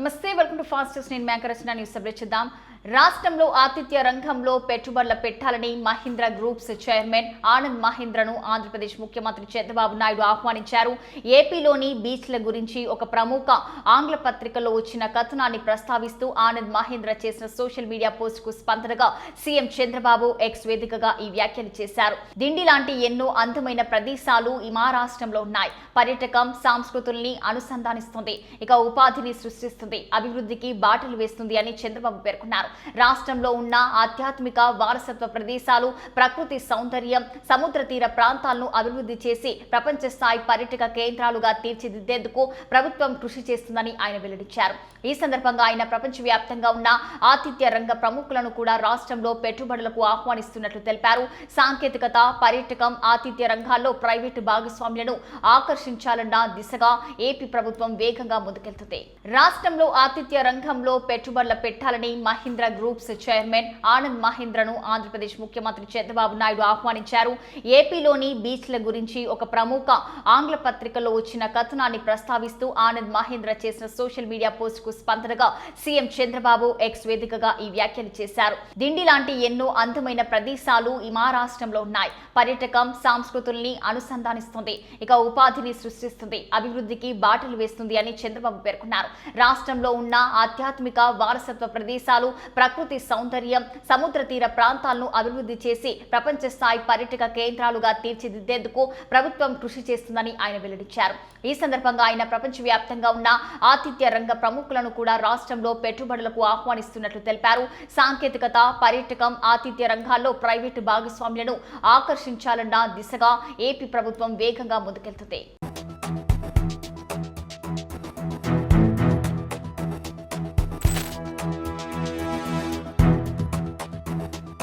నమస్తే welcome to fast news. నేను మేకరచన news update రాష్ట్రంలో ఆతిథ్య రంగంలో పెట్టుబడుల పెట్టాలని మహీంద్రా గ్రూప్స్ చైర్మన్ ఆనంద్ మహీంద్రను ఆంధ్రప్రదేశ్ ముఖ్యమంత్రి చంద్రబాబు నాయుడు ఆహ్వానించారు. ఏపీలోని బీచ్ల గురించి ఒక ప్రముఖ ఆంగ్ల పత్రికలో వచ్చిన కథనాన్ని ప్రస్తావిస్తూ ఆనంద్ మహీంద్ర చేసిన సోషల్ మీడియా పోస్టుకు స్పందనగా సీఎం చంద్రబాబు ఎక్స్ వేదికగా ఈ వ్యాఖ్యలు చేశారు. దిండి లాంటి ఎన్నో అందమైన ప్రదేశాలు ఈ మహారాష్ట్రంలో ఉన్నాయి. పర్యాటకం సంస్కృతుల్ని అనుసంధానిస్తుంది. ఇక ఉపాధిని సృష్టిస్తుంది. అభివృద్ధికి బాటలు వేస్తుంది అని చంద్రబాబు పేర్కొన్నారు. రాష్ట్రంలో ఉన్న ఆధ్యాత్మిక వారసత్వ ప్రదేశాలు ప్రకృతి సౌందర్యం సముద్ర తీర ప్రాంతాలను అభివృద్ధి చేసి ప్రపంచ స్థాయి పర్యాటక కేంద్రాలుగా తీర్చిదిద్దేందుకు ప్రభుత్వం కృషి చేస్తుందని ఆయన వెల్లడించారు. ఈ సందర్భంగా ఆయన ప్రపంచవ్యాప్తంగా ఉన్న ఆతిథ్య రంగ ప్రముఖులను కూడా రాష్ట్రంలో పెట్టుబడులకు ఆహ్వానిస్తున్నట్లు తెలిపారు. సాంకేతికత పర్యాటకం ఆతిథ్య రంగాల్లో ప్రైవేటు భాగస్వామ్యులను ఆకర్షించాలన్న దిశగా ఏపీ ప్రభుత్వం వేగంగా ముందుకెళ్తుంది. రాష్ట్రంలో ఆతిథ్య రంగంలో పెట్టుబడులు పెట్టాలని మహీంద్రా గ్రూప్స్ చైర్మన్ ఆనంద్ మహీంద్రను ఆంధ్రప్రదేశ్ ముఖ్యమంత్రి చంద్రబాబు నాయుడు ఆహ్వానించారు. ఏపీలోని బీచ్ల గురించి ఒక ప్రముఖ ఆంగ్ల పత్రికలో వచ్చిన కథనాన్ని ప్రస్తావిస్తూ ఆనంద్ మహేంద్ర చేసిన సోషల్ మీడియా పోస్ట్కు స్పందనగా సీఎం చంద్రబాబు ఎక్స్ వేదికగా ఈ వ్యాఖ్యలు చేశారు. దిండి లాంటి ఎన్నో అందమైన ప్రదేశాలు ఈ మహారాష్ట్రంలో ఉన్నాయి. పర్యటకం సంస్కృతుల్ని అనుసంధానిస్తుంది. ఇక ఉపాధిని సృష్టిస్తుంది. అభివృద్ధికి బాటలు వేస్తుంది అని చంద్రబాబు పేర్కొన్నారు. రాష్ట్రంలో ఉన్న ఆధ్యాత్మిక వారసత్వ ప్రదేశాలు ప్రకృతి సౌందర్యం సముద్ర తీర ప్రాంతాలను అభివృద్ధి చేసి ప్రపంచ స్థాయి పర్యాటక కేంద్రాలుగా తీర్చిదిద్దేందుకు ప్రభుత్వం కృషి చేస్తుందని ఆయన వెల్లడించారు. ఈ సందర్భంగా ఆయన ప్రపంచవ్యాప్తంగా ఉన్న ఆతిథ్య రంగ ప్రముఖులను కూడా రాష్ట్రంలో పెట్టుబడులకు ఆహ్వానిస్తున్నట్లు తెలిపారు. సాంకేతికత పర్యాటకం ఆతిథ్య రంగాల్లో ప్రైవేటు భాగస్వామ్యులను ఆకర్షించాలన్న దిశగా ఏపీ ప్రభుత్వం వేగంగా ముందుకెళ్తుంది.